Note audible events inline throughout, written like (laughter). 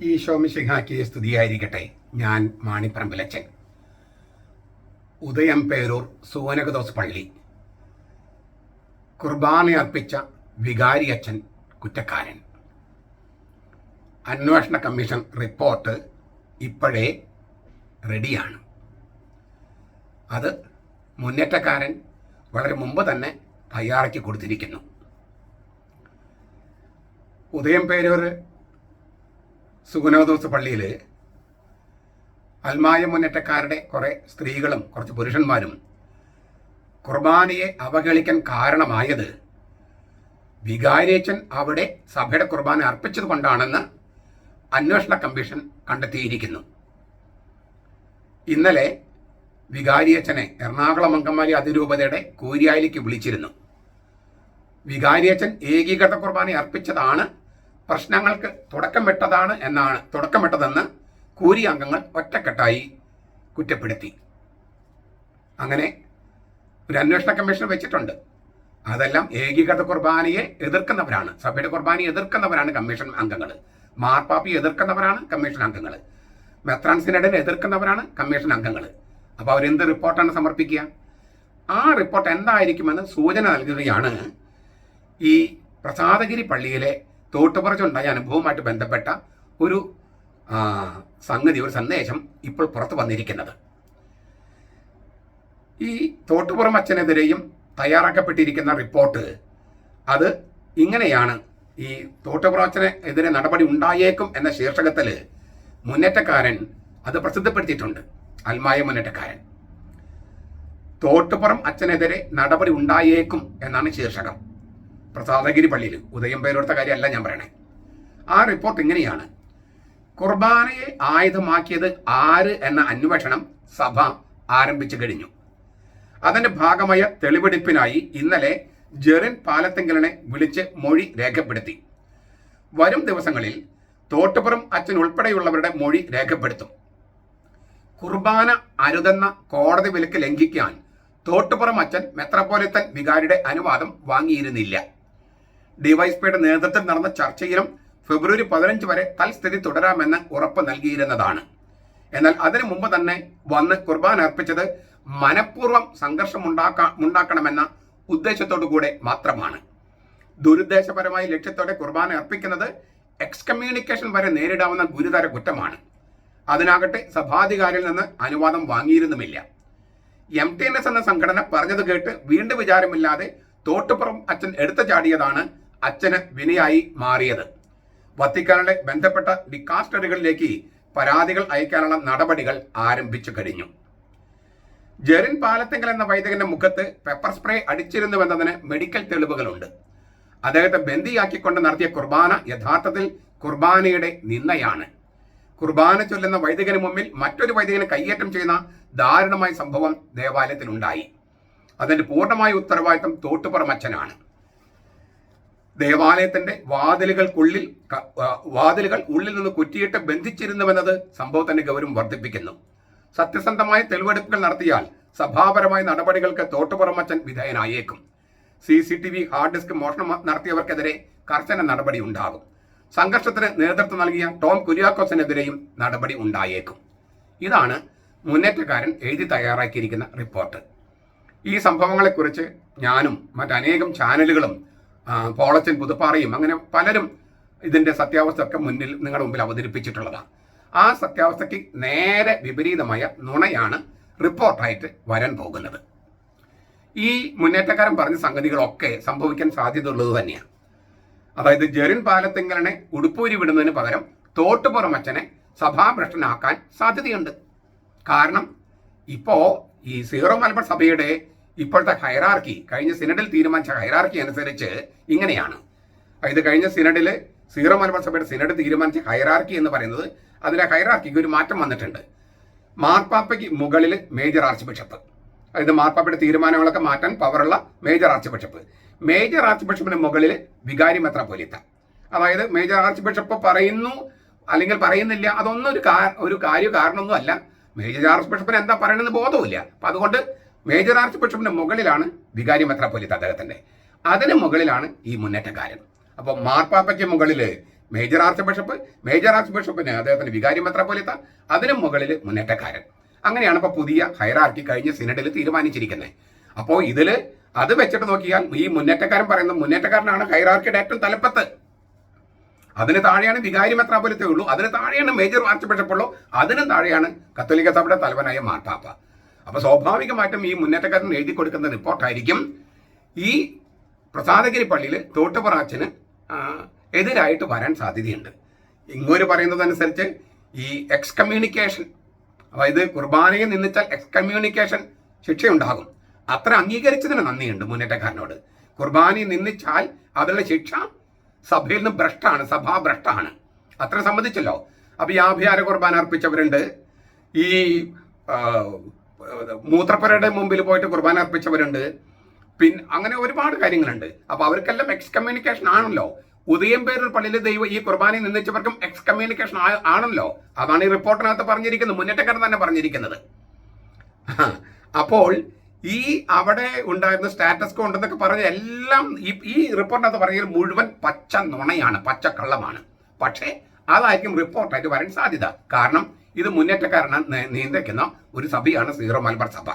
ഈ ശോമിശിഹാക്കി സ്തുതിയായിരിക്കട്ടെ. ഞാൻ മാണിപ്പറമ്പിലച്ചൻ. ഉദയം പേരൂർ സുവനകദോസ് പള്ളി. കുർബാന അർപ്പിച്ച വികാരിയച്ഛൻ കുറ്റക്കാരൻ. അന്വേഷണ കമ്മീഷൻ റിപ്പോർട്ട് ഇപ്പോഴേ റെഡിയാണ്. അത് മുന്നേറ്റക്കാരൻ വളരെ മുമ്പ് തന്നെ തയ്യാറാക്കി കൊടുത്തിരിക്കുന്നു. ഉദയം പേരൂർ സുഗുണോദോസ് പള്ളിയിൽ അൽമായ മുന്നേറ്റക്കാരുടെ കുറേ സ്ത്രീകളും കുറച്ച് പുരുഷന്മാരും കുർബാനയെ അവഹേളിക്കാൻ കാരണമായത് വികാരിയച്ചൻ അവിടെ സഭയുടെ കുർബാന അർപ്പിച്ചത് കൊണ്ടാണെന്ന് അന്വേഷണ കമ്മീഷൻ കണ്ടെത്തിയിരിക്കുന്നു. ഇന്നലെ വികാരിയച്ചനെ എറണാകുളം അങ്കമാലി അതിരൂപതയുടെ കൂരിയായിലേക്ക് വിളിച്ചിരുന്നു. വികാരിയച്ചൻ ഏകീകൃത കുർബാന അർപ്പിച്ചതാണ് പ്രശ്നങ്ങൾക്ക് തുടക്കമിട്ടതാണ് എന്നാണ് തുടക്കമിട്ടതെന്ന് കൂരി അംഗങ്ങൾ ഒറ്റക്കെട്ടായി കുറ്റപ്പെടുത്തി. അങ്ങനെ ഒരു അന്വേഷണ കമ്മീഷൻ വെച്ചിട്ടുണ്ട്. അതെല്ലാം ഏകീകൃത കുർബാനയെ എതിർക്കുന്നവരാണ്. സഭയുടെ കുർബാനയെ എതിർക്കുന്നവരാണ് കമ്മീഷൻ അംഗങ്ങൾ മാർപ്പാപ്പി എതിർക്കുന്നവരാണ് കമ്മീഷൻ അംഗങ്ങൾ മെത്രാൻ സിനഡിനെ എതിർക്കുന്നവരാണ് കമ്മീഷൻ അംഗങ്ങൾ അപ്പോൾ അവരെന്ത് റിപ്പോർട്ടാണ് സമർപ്പിക്കുക? ആ റിപ്പോർട്ട് എന്തായിരിക്കുമെന്ന് സൂചന നൽകുകയാണ് ഈ പ്രസാദഗിരി പള്ളിയിലെ തോട്ടുപുറച്ചുണ്ടായ അനുഭവവുമായിട്ട് ബന്ധപ്പെട്ട ഒരു സംഗതി ഒരു സന്ദേശം ഇപ്പോൾ പുറത്തു വന്നിരിക്കുന്നത്. ഈ തോട്ടുപുറം അച്ഛനെതിരെയും തയ്യാറാക്കപ്പെട്ടിരിക്കുന്ന റിപ്പോർട്ട് അത് ഇങ്ങനെയാണ്. ഈ തോട്ടുപുറം അച്ഛന് എതിരെ നടപടി ഉണ്ടായേക്കും എന്ന ശീർഷകത്തിൽ മുന്നേറ്റക്കാരൻ അത് പ്രസിദ്ധപ്പെടുത്തിയിട്ടുണ്ട്. അൽമായ മുന്നേറ്റക്കാരൻ. തോട്ടുപുറം അച്ഛനെതിരെ നടപടി ഉണ്ടായേക്കും എന്നാണ് ശീർഷകം. പ്രസാദഗിരി പള്ളിയിൽ ഉദയം പേരോടുത്ത കാര്യമല്ല ഞാൻ പറയണേ. ആ റിപ്പോർട്ട് ഇങ്ങനെയാണ്. കുർബാനയെ ആയുധമാക്കിയത് ആര് എന്ന അന്വേഷണം സഭ ആരംഭിച്ചു കഴിഞ്ഞു. അതിന്റെ ഭാഗമായ തെളിവെടുപ്പിനായി ഇന്നലെ ജെറിൻ പാലത്തെങ്കലിനെ വിളിച്ച് മൊഴി രേഖപ്പെടുത്തി. വരും ദിവസങ്ങളിൽ തോട്ടുപുറം അച്ഛൻ ഉൾപ്പെടെയുള്ളവരുടെ മൊഴി രേഖപ്പെടുത്തും. കുർബാന അരുതെന്ന കോടതി വിലക്ക് ലംഘിക്കാൻ തോട്ടുപുറം അച്ഛൻ മെത്രപോലിത്തൻ വികാരിയുടെ അനുവാദം വാങ്ങിയിരുന്നില്ല. ഡിവൈസ്പിയുടെ നേതൃത്വം നടന്ന ചർച്ചയിലും ഫെബ്രുവരി പതിനഞ്ച് വരെ തൽസ്ഥിതി തുടരാമെന്ന് ഉറപ്പ് നൽകിയിരുന്നതാണ്. എന്നാൽ അതിനു മുമ്പ് തന്നെ വന്ന് കുർബാന അർപ്പിച്ചത് മനഃപൂർവം സംഘർഷം ഉണ്ടാക്കാ ഉണ്ടാക്കണമെന്ന ഉദ്ദേശത്തോടു കൂടെ മാത്രമാണ്. ദുരുദ്ദേശപരമായ ലക്ഷ്യത്തോടെ കുർബാന അർപ്പിക്കുന്നത് എക്സ്കമ്മ്യൂണിക്കേഷൻ വരെ നേരിടാവുന്ന ഗുരുതര കുറ്റമാണ്. അതിനാകട്ടെ സഭാധികാരിയിൽ നിന്ന് അനുവാദം വാങ്ങിയിരുന്നുമില്ല. എം ടി എൻ എസ് എന്ന സംഘടന പറഞ്ഞത് കേട്ട് വീണ്ടും വിചാരമില്ലാതെ തോട്ടുപുറം അച്ഛൻ എടുത്തു ചാടിയതാണ് അച്ഛന് വിനയായി മാറിയത്. വത്തിക്കാനിലെ ബന്ധപ്പെട്ട ഡിക്കാസ്റ്ററുകളിലേക്ക് പരാതികൾ അയക്കാനുള്ള നടപടികൾ ആരംഭിച്ചു കഴിഞ്ഞു. ജെറിൻ പാലത്തെങ്കൽ എന്ന വൈദികന്റെ മുഖത്ത് പെപ്പർ സ്പ്രേ അടിച്ചിരുന്നുവെന്നതിന് മെഡിക്കൽ തെളിവുകളുണ്ട്. അദ്ദേഹത്തെ ബന്ദിയാക്കിക്കൊണ്ട് നടത്തിയ കുർബാന യഥാർത്ഥത്തിൽ കുർബാനയുടെ നിന്നയാണ് കുർബാന ചൊല്ലുന്ന വൈദികന് മുമ്പിൽ മറ്റൊരു വൈദികനെ കയ്യേറ്റം ചെയ്യുന്ന ദാരുണമായ സംഭവം ദേവാലയത്തിലുണ്ടായി. അതിന്റെ പൂർണമായ ഉത്തരവാദിത്തം തോട്ടുപുറം അച്ഛനാണ്. ദേവാലയത്തിന്റെ വാതിലുകൾക്കുള്ളിൽ വാതിലുകൾ ഉള്ളിൽ നിന്ന് കുറ്റിയിട്ട് ബന്ധിച്ചിരുന്നുവെന്നത് സംഭവത്തിന്റെ ഗൗരവം വർദ്ധിപ്പിക്കുന്നു. സത്യസന്ധമായ തെളിവെടുപ്പുകൾ നടത്തിയാൽ സഭാപരമായ നടപടികൾക്ക് തോട്ടുപുറമച്ചൻ വിധേയനായേക്കും. C C T V hard disk മോഷണം നടത്തിയവർക്കെതിരെ കർശന നടപടി ഉണ്ടാകും. സംഘർഷത്തിന് നേതൃത്വം നൽകിയ ടോം കുര്യാക്കോസിനെതിരെയും നടപടി ഉണ്ടായേക്കും. ഇതാണ് മുന്നേറ്റക്കാരൻ എഴുതി തയ്യാറാക്കിയിരിക്കുന്ന റിപ്പോർട്ട്. ഈ സംഭവങ്ങളെക്കുറിച്ച് ഞാനും മറ്റനേകം ചാനലുകളും പോളച്ചൻ പുതുപ്പാറയും അങ്ങനെ പലരും ഇതിന്റെ സത്യാവസ്ഥ ഒക്കെ മുന്നിൽ നിങ്ങളുടെ മുമ്പിൽ അവതരിപ്പിച്ചിട്ടുള്ളതാണ്. ആ സത്യാവസ്ഥയ്ക്ക് നേരെ വിപരീതമായ നുണയാണ് റിപ്പോർട്ടായിട്ട് വരാൻ പോകുന്നത്. ഈ മുന്നേറ്റക്കാരൻ പറഞ്ഞ സംഗതികളൊക്കെ സംഭവിക്കാൻ സാധ്യതയുള്ളത് തന്നെയാണ്. അതായത് ജെറിൻ പാലത്തിങ്കലിനെ ഉടുപ്പൂരി വിടുന്നതിന് പകരം തോട്ടുപുറം അച്ഛനെ സഭാഭ്രഷ്ടനാക്കാൻ സാധ്യതയുണ്ട്. കാരണം ഇപ്പോൾ ഈ സീറോ മലബാർ സഭയുടെ ഇപ്പോഴത്തെ ഹൈറാർക്കി കഴിഞ്ഞ സിനഡിൽ തീരുമാനിച്ച ഹൈറാർക്കി അനുസരിച്ച് ഇങ്ങനെയാണ്. ഇത് കഴിഞ്ഞ സിനഡിൽ സീറോ മലബാർ സഭയുടെ സിനഡ് തീരുമാനിച്ച ഹൈറാർക്കി എന്ന് പറയുന്നത് അതിലെ ഹൈറാർക്കിക്ക് ഒരു മാറ്റം വന്നിട്ടുണ്ട്. മാർപ്പാപ്പയ്ക്ക് മുകളിൽ മേജർ ആർച്ച് ബിഷപ്പ് അതായത് മാർപ്പാപ്പയുടെ തീരുമാനങ്ങളൊക്കെ മാറ്റാൻ പവറുള്ള major archbishop major arch ബിഷപ്പിന് മുകളിൽ വികാരി മെത്രാപ്പൊലിത്ത. അതായത് മേജർ ആർച്ച് ബിഷപ്പ് പറയുന്നു അല്ലെങ്കിൽ പറയുന്നില്ല അതൊന്നും ഒരു ഒരു കാര്യ കാരണമൊന്നും അല്ല മേജർ ആർച്ച് ബിഷപ്പിന് എന്താ പറയണമെന്ന് ബോധവുമില്ല. അപ്പൊ അതുകൊണ്ട് മേജർ ആർച്ച് ബിഷപ്പിന്റെ മുകളിലാണ് വികാരി മെത്രാപ്പൊലിത്ത അദ്ദേഹത്തിന്റെ. അതിന് മുകളിലാണ് ഈ മുന്നേറ്റക്കാരൻ. അപ്പോൾ മാർപ്പാപ്പയ്ക്ക് മുകളിൽ major archbishop major arch ബിഷപ്പിന് അദ്ദേഹത്തിന് വികാരി മെത്രാപ്പൊലിത്ത അതിന് മുകളിൽ മുന്നേറ്റക്കാരൻ. അങ്ങനെയാണ് ഇപ്പോൾ പുതിയ ഹൈറാർക്കി കഴിഞ്ഞ സിനഡിൽ തീരുമാനിച്ചിരിക്കുന്നത് അപ്പോൾ ഇതിൽ അത് വെച്ചിട്ട് നോക്കിയാൽ ഈ മുന്നേറ്റക്കാരൻ പറയുന്ന മുന്നേറ്റക്കാരനാണ് ഹൈറാർക്കിയുടെ ഏറ്റവും തലപ്പത്ത്. അതിന് താഴെയാണ് വികാരി മെത്രാപൊലിത്തേ ഉള്ളൂ അതിന് താഴെയാണ് മേജർ ആർച്ച് ബിഷപ്പ് ഉള്ളൂ അതിനും താഴെയാണ് കത്തോലിക്ക സഭയുടെ തലവനായ മാർപ്പാപ്പ. അപ്പോൾ സ്വാഭാവികമായിട്ടും ഈ മുന്നേറ്റക്കാരൻ എഴുതി കൊടുക്കുന്ന റിപ്പോർട്ടായിരിക്കും ഈ പ്രസാദഗിരി പള്ളിയിൽ തോട്ടുപറാച്ചിന് എതിരായിട്ട് വരാൻ സാധ്യതയുണ്ട്. ഇങ്ങോര് പറയുന്നതനുസരിച്ച് ഈ എക്സ്കമ്മ്യൂണിക്കേഷൻ അതായത് കുർബാനയെ നിന്നിച്ചാൽ എക്സ്കമ്മ്യൂണിക്കേഷൻ ശിക്ഷയുണ്ടാകും. അത്ര അംഗീകരിച്ചതിന് നന്ദിയുണ്ട് മുന്നേറ്റക്കാരനോട്. കുർബാനയെ നിന്നിച്ചാൽ അതിലുള്ള ശിക്ഷ സഭയിൽ നിന്ന് ഭ്രഷ്ടാണ് സഭാ ഭ്രഷ്ടാണ് അത്ര സംബന്ധിച്ചല്ലോ അപ്പൊ ഈ ആഭിചാര കുർബാന അർപ്പിച്ചവരുണ്ട്. ഈ മൂത്രപ്പുരയുടെ മുമ്പിൽ പോയിട്ട് കുർബാന അർപ്പിച്ചവരുണ്ട്. പിന്നെ അങ്ങനെ ഒരുപാട് കാര്യങ്ങളുണ്ട്. അപ്പൊ അവർക്കെല്ലാം എക്സ് കമ്മ്യൂണിക്കേഷൻ ആണല്ലോ. ഉദയം പേരൂർ പള്ളിയിലെ ദൈവം ഈ കുർബാനയിൽ നിന്നിച്ചവർക്കും എക്സ് കമ്മ്യൂണിക്കേഷൻ ആണല്ലോ. അതാണ് ഈ റിപ്പോർട്ടിനകത്ത് പറഞ്ഞിരിക്കുന്നത്. മുന്നേറ്റക്കാരൻ തന്നെ പറഞ്ഞിരിക്കുന്നത്. (laughs) അപ്പോൾ ഈ അവിടെ ഉണ്ടായിരുന്ന സ്റ്റാറ്റസ് കോ ഉണ്ടെന്നൊക്കെ പറഞ്ഞ എല്ലാം ഈ ഈ റിപ്പോർട്ടിനകത്ത് പറഞ്ഞ മുഴുവൻ പച്ച നുണയാണ് പച്ച കള്ളമാണ്. പക്ഷേ അതായിരിക്കും റിപ്പോർട്ടായിട്ട് വരാൻ സാധ്യത. കാരണം ഇത് മുന്നേറ്റക്കാരനാണ് നിയന്ത്രിക്കുന്ന ഒരു സഭയാണ് സീറോ മലബാർ സഭ.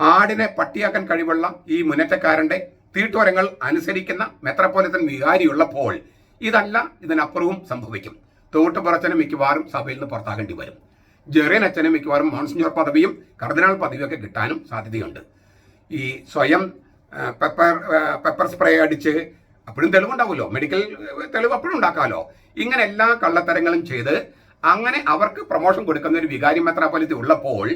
ആടിനെ പട്ടിയാക്കാൻ കഴിവുള്ള ഈ മുന്നേറ്റക്കാരന്റെ തീട്ടോരങ്ങൾ അനുസരിക്കുന്ന മെത്രപ്പോലത്തൻ വികാരിയുള്ളപ്പോൾ ഇതല്ല ഇതിനപ്പുറവും സംഭവിക്കും. തോട്ടുപുറച്ചനും മിക്കവാറും സഭയിൽ നിന്ന് പുറത്താകേണ്ടി വരും. ജെറിയൻ അച്ഛനെ മിക്കവാറും മോൺസിഞ്ഞോർ പദവിയും കർദിനാൾ പദവിയൊക്കെ കിട്ടാനും സാധ്യതയുണ്ട്. ഈ സ്വയം പെപ്പർ പെപ്പർ സ്പ്രേ അടിച്ച് അപ്പോഴും തെളിവുണ്ടാവുമല്ലോ. മെഡിക്കൽ തെളിവ് അപ്പോഴും ഉണ്ടാക്കാമല്ലോ. ഇങ്ങനെ എല്ലാ കള്ളത്തരങ്ങളും ചെയ്ത് അങ്ങനെ അവർക്ക് പ്രൊമോഷൻ കൊടുക്കുന്ന ഒരു വികാരി മെത്രാപ്പൊലിത്തി ഉള്ളപ്പോൾ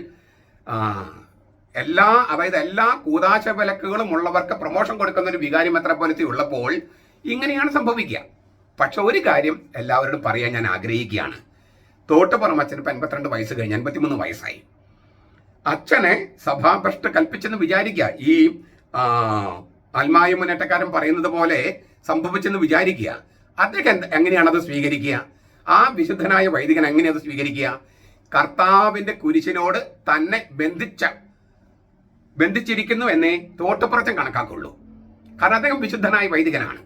എല്ലാ അതായത് എല്ലാ കൂതാശ വിലക്കുകളും ഉള്ളവർക്ക് പ്രൊമോഷൻ കൊടുക്കുന്ന ഒരു വികാരി മെത്രാപ്പൊലിത്തി ഉള്ളപ്പോൾ ഇങ്ങനെയാണ് സംഭവിക്കുക. പക്ഷെ ഒരു കാര്യം എല്ലാവരോടും പറയാൻ ഞാൻ ആഗ്രഹിക്കുകയാണ്. തോട്ടുപുറം അച്ഛന് ഇപ്പം എൺപത്തിരണ്ട് വയസ്സ് കഴിഞ്ഞ് എൺപത്തിമൂന്ന് വയസ്സായി. അച്ഛനെ സഭാഭ്രഷ്ട് കൽപ്പിച്ചെന്ന് വിചാരിക്കുക. ഈ ആത്മായ മുന്നേറ്റക്കാരൻ പറയുന്നത് പോലെ സംഭവിച്ചെന്ന് വിചാരിക്കുക. അദ്ദേഹം എങ്ങനെയാണത് സ്വീകരിക്കുക? ആ വിശുദ്ധനായ വൈദികൻ എങ്ങനെയത് സ്വീകരിക്കുക? കർത്താവിന്റെ കുരിശിനോട് തന്നെ ബന്ധിച്ച ബന്ധിച്ചിരിക്കുന്നു എന്നേ തോട്ടുപുറച്ചൻ കണക്കാക്കുള്ളൂ. കാരണം അദ്ദേഹം വിശുദ്ധനായ വൈദികനാണ്.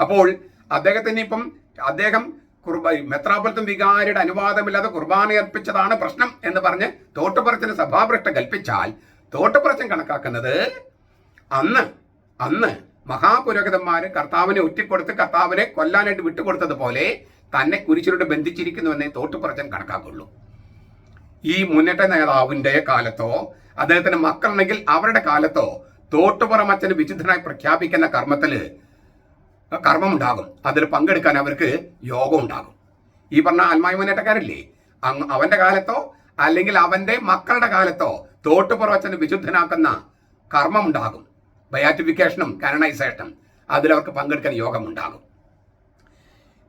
അപ്പോൾ അദ്ദേഹത്തിന് ഇപ്പം അദ്ദേഹം കുർബ മെത്രാപുരത്തും വികാരിയുടെ അനുവാദമില്ലാതെ കുർബാന അർപ്പിച്ചതാണ് പ്രശ്നം എന്ന് പറഞ്ഞ് തോട്ടുപുറത്തിന് സഭാഭ്രഷ്ട കൽപ്പിച്ചാൽ തോട്ടുപുറച്ചൻ കണക്കാക്കുന്നത് അന്ന് അന്ന് മഹാപുരോഹിതന്മാര് കർത്താവിനെ ഒറ്റിക്കൊടുത്ത് കർത്താവിനെ കൊല്ലാനായിട്ട് വിട്ടുകൊടുത്തതുപോലെ തന്നെ കുരിശിലോട്ട് ബന്ധിച്ചിരിക്കുന്നുവെന്നേ തോട്ടുപുറച്ചൻ കണക്കാക്കുള്ളൂ. ഈ മുന്നേറ്റ നേതാവിന്റെ കാലത്തോ അദ്ദേഹത്തിന്റെ മക്കളുണ്ടെങ്കിൽ അവരുടെ കാലത്തോ തോട്ടുപുറം അച്ഛന് വിശുദ്ധനായി പ്രഖ്യാപിക്കുന്ന കർമ്മത്തിൽ കർമ്മം ഉണ്ടാകും അതിൽ പങ്കെടുക്കാൻ അവർക്ക് യോഗം ഉണ്ടാകും ഈ പറഞ്ഞ ആത്മായ മുന്നേറ്റക്കാരല്ലേ? അവന്റെ കാലത്തോ അല്ലെങ്കിൽ അവന്റെ മക്കളുടെ കാലത്തോ തോട്ടുപുറം അച്ഛന് വിശുദ്ധനാക്കുന്ന കർമ്മം ഉണ്ടാകും ബയാറ്റിഫിക്കേഷനും കാനണൈസേഷനും അതിലവർക്ക് പങ്കെടുക്കാൻ യോഗം ഉണ്ടാകും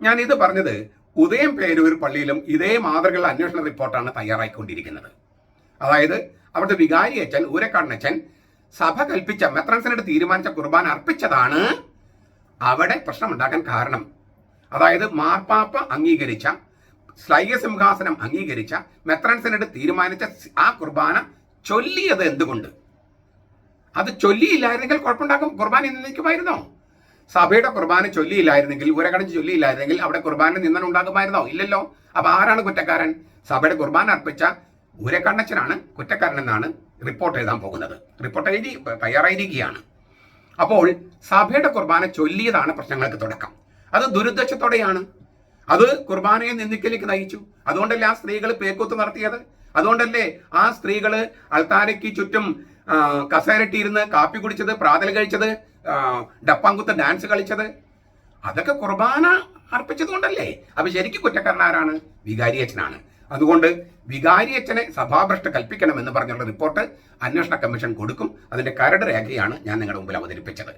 ഞാൻ ഇത് പറഞ്ഞത് ഉദയം പേരൂർ പള്ളിയിലും ഇതേ മാതൃകയുള്ള അന്വേഷണ റിപ്പോർട്ടാണ് തയ്യാറായിക്കൊണ്ടിരിക്കുന്നത്. അതായത് അവിടുത്തെ വികാരി അച്ഛൻ ഊരക്കാടനച്ഛൻ സഭ കൽപ്പിച്ച മെത്രൻസിനോട് തീരുമാനിച്ച കുർബാന അർപ്പിച്ചതാണ് അവിടെ പ്രശ്നമുണ്ടാക്കാൻ കാരണം. അതായത് മാർപ്പാപ്പ അംഗീകരിച്ച സ്ലൈക സിംഹാസനം അംഗീകരിച്ച മെത്രൻസിനോട് തീരുമാനിച്ച ആ കുർബാന ചൊല്ലിയത് എന്തുകൊണ്ട്? അത് ചൊല്ലിയില്ലായിരുന്നെങ്കിൽ കുഴപ്പമുണ്ടാക്കും. കുർബാന നിന്ദിക്കുമായിരുന്നോ സഭയുടെ കുർബാന ചൊല്ലിയില്ലായിരുന്നെങ്കിൽ ഉരകടഞ്ഞ് ചൊല്ലിയില്ലായിരുന്നെങ്കിൽ അവിടെ കുർബാന നിന്ദനം ഉണ്ടാകുമായിരുന്നോ? ഇല്ലല്ലോ. അപ്പൊ ആരാണ് കുറ്റക്കാരൻ? സഭയുടെ കുർബാന അർപ്പിച്ച ഊരക്കണ്ണച്ചനാണ് കുറ്റക്കാരൻ എന്നാണ് റിപ്പോർട്ട് എഴുതാൻ പോകുന്നത്. റിപ്പോർട്ട് എഴുതി തയ്യാറായിരിക്കുകയാണ്. അപ്പോൾ സഭയുടെ കുർബാന ചൊല്ലിയതാണ് പ്രശ്നങ്ങൾക്ക് തുടക്കം. അത് ദുരുദ്ദേശത്തോടെയാണ്. അത് കുർബാനയെ നിന്ദിക്കലേക്ക് നയിച്ചു. അതുകൊണ്ടല്ലേ ആ സ്ത്രീകൾ പേക്കൂത്ത് നടത്തിയത്? അതുകൊണ്ടല്ലേ ആ സ്ത്രീകൾ അൾത്താരയ്ക്ക് ചുറ്റും കസേരട്ടിയിരുന്ന് കാപ്പി കുടിച്ചത് പ്രാതൽ കഴിച്ചത്? ഡപ്പാങ്കുത്ത് ഡാൻസ് കളിച്ചത്. അതൊക്കെ കുർബാന അർപ്പിച്ചതുകൊണ്ടല്ലേ അപ്പൊ ശരിക്കും കുറ്റക്കാരനാരാണ് വികാരിയച്ഛനാണ് അതുകൊണ്ട് വികാരിയച്ഛനെ സഭാഭ്രഷ്ട കൽപ്പിക്കണം എന്ന് പറഞ്ഞുള്ള റിപ്പോർട്ട് അന്വേഷണ കമ്മീഷൻ കൊടുക്കും. അതിന്റെ കരട് രേഖയാണ് ഞാൻ നിങ്ങളുടെ മുമ്പിൽ അവതരിപ്പിച്ചത്.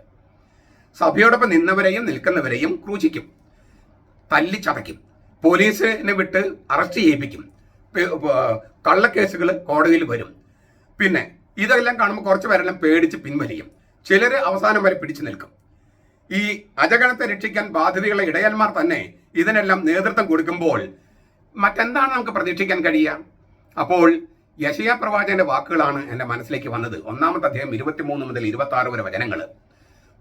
സഭയോടൊപ്പം നിന്നവരെയും നിൽക്കുന്നവരെയും ക്രൂശിക്കും. തല്ലിച്ചതയ്ക്കും. പോലീസിനെ വിട്ട് അറസ്റ്റ് ചെയ്യിപ്പിക്കും. കള്ളക്കേസുകൾ കോടതിയിൽ വരും. പിന്നെ ഇതെല്ലാം കാണുമ്പോൾ കുറച്ച് പേരെല്ലാം പേടിച്ച് പിൻവലിയും. ചിലര് അവസാനം വരെ പിടിച്ചു നിൽക്കും. ഈ അജഗണത്തെ രക്ഷിക്കാൻ ബാധ്യതയുള്ള ഇടയന്മാർ തന്നെ ഇതിനെല്ലാം നേതൃത്വം കൊടുക്കുമ്പോൾ മറ്റെന്താണ് നമുക്ക് പ്രതീക്ഷിക്കാൻ കഴിയുക? അപ്പോൾ യശയ പ്രവാചകന്റെ വാക്കുകളാണ് എന്റെ മനസ്സിലേക്ക് വന്നത്. ഒന്നാമത്തെ അദ്ദേഹം ഇരുപത്തിമൂന്ന് മുതൽ ഇരുപത്തി ആറ് വരെ വചനങ്ങൾ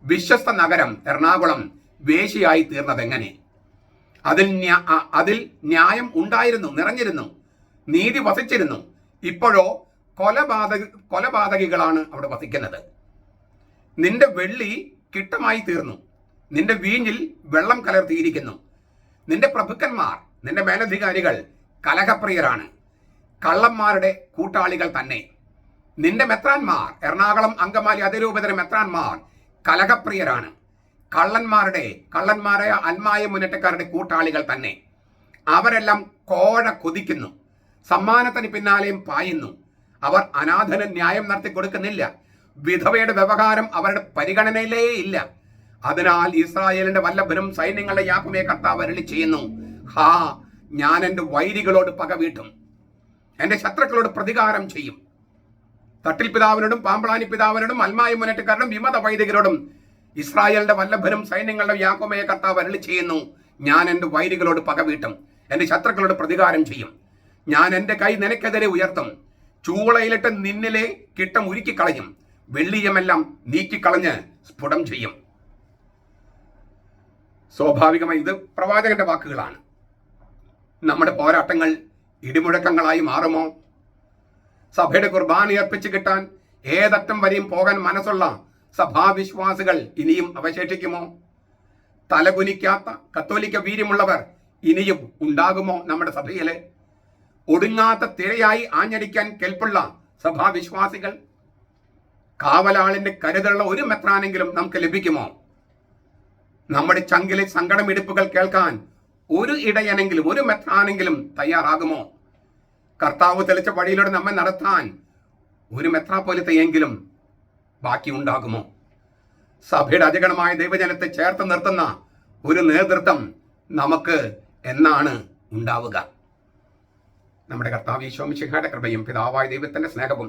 വിശ്വസ്ത നഗരം എറണാകുളം വേശിയായി തീർന്നതെങ്ങനെ അതിൽ അതിൽ ന്യായം ഉണ്ടായിരുന്നു നിറഞ്ഞിരുന്നു നീതി വസിച്ചിരുന്നു. ഇപ്പോഴോ കൊലപാതക കൊലപാതകികളാണ് അവിടെ വസിക്കുന്നത്. നിന്റെ വെള്ളി കിട്ടമായി തീർന്നു. നിന്റെ വീഞ്ഞിൽ വെള്ളം കലർത്തിയിരിക്കുന്നു. നിന്റെ പ്രഭുക്കന്മാർ നിന്റെ മേലധികാരികൾ കലഹപ്രിയരാണ്. കള്ളന്മാരുടെ കൂട്ടാളികൾ തന്നെ. നിന്റെ മെത്രാന്മാർ എറണാകുളം അങ്കമാലി അതിരൂപതര മെത്രാന്മാർ കലഹപ്രിയരാണ്. കള്ളന്മാരുടെ കള്ളന്മാരായ അന്മായ മുന്നേറ്റക്കാരുടെ കൂട്ടാളികൾ തന്നെ. അവരെല്ലാം കോഴ കൊതിക്കുന്നു. സമ്മാനത്തിന് പിന്നാലെയും പായുന്നു. അവർ അനാഥന് ന്യായം നടത്തി കൊടുക്കുന്നില്ല വിധവയുടെ വ്യവഹാരം അവരുടെ പരിഗണനയിലേ ഇല്ല. അതിനാൽ ഇസ്രായേലിന്റെ വല്ലഭനും സൈന്യങ്ങളുടെ യാപ്പമേ കർത്താവ് അരളി ചെയ്യുന്നു. ഹാ ഞാൻ എന്റെ വൈരികളോട് പക വീട്ടും. എന്റെ ശത്രുക്കളോട് പ്രതികാരം ചെയ്യും. തട്ടിൽ പിതാവിനോടും പാമ്പളാനി പിതാവിനോടും അൽമായ മുന്നേറ്റക്കാരനും വിമത വൈദികരോടും ഇസ്രായേലിന്റെ വല്ലഭനും സൈന്യങ്ങളുടെ യാക്കോമയെ കർത്താവ് അരളി ചെയ്യുന്നു. ഞാൻ എന്റെ വൈരികളോട് പക വീട്ടും. എന്റെ ശത്രുക്കളോട് പ്രതികാരം ചെയ്യും. ഞാൻ എന്റെ കൈ നിനക്കെതിരെ ഉയർത്തും. ചൂളയിലിട്ട് നിന്നിലെ കിട്ടം ഉരുക്കിക്കളയും. വെള്ളിയമെല്ലാം നീക്കിക്കളഞ്ഞ് സ്ഫുടം ചെയ്യും. സ്വാഭാവികമായി ഇത് പ്രവാചകന്റെ വാക്കുകളാണ്. നമ്മുടെ പോരാട്ടങ്ങൾ ഇടിമുഴക്കങ്ങളായി മാറുമോ? സഭയുടെ കുർബാന അർപ്പിച്ച് കിട്ടാൻ ഏതറ്റം വരെയും പോകാൻ മനസ്സുള്ള സഭാവിശ്വാസികൾ ഇനിയും അവശേഷിക്കുമോ? തലകുനിക്കാത്ത കത്തോലിക്ക വീര്യമുള്ളവർ ഇനിയും ഉണ്ടാകുമോ നമ്മുടെ സഭയിലെ? ഒടുങ്ങാത്ത തിരയായി ആഞ്ഞടിക്കാൻ കെൽപ്പുള്ള സഭാവിശ്വാസികൾ കാവലാളിന്റെ കരുതലുള്ള ഒരു മെത്രാനെങ്കിലും നമുക്ക് ലഭിക്കുമോ? നമ്മുടെ ചങ്കിലെ സങ്കടമെടുപ്പുകൾ കേൾക്കാൻ ഒരു ഇടയനെങ്കിലും ഒരു മെത്രാനെങ്കിലും തയ്യാറാകുമോ? കർത്താവ് തെളിച്ച വഴിയിലൂടെ നമ്മെ നടത്താൻ ഒരു മെത്രാപ്പൊലിത്തയെങ്കിലും ബാക്കിയുണ്ടാകുമോ സഭയുടെ അധികണമായ ദൈവജനത്തെ ചേർത്ത് നിർത്തുന്ന ഒരു നേതൃത്വം നമുക്ക് എന്നാണ് ഉണ്ടാവുക? നമ്മുടെ കർത്താവ് ഈശോമിശിഖയുടെ കൃപയും പിതാവായ ദൈവത്തിന്റെ സ്നേഹവും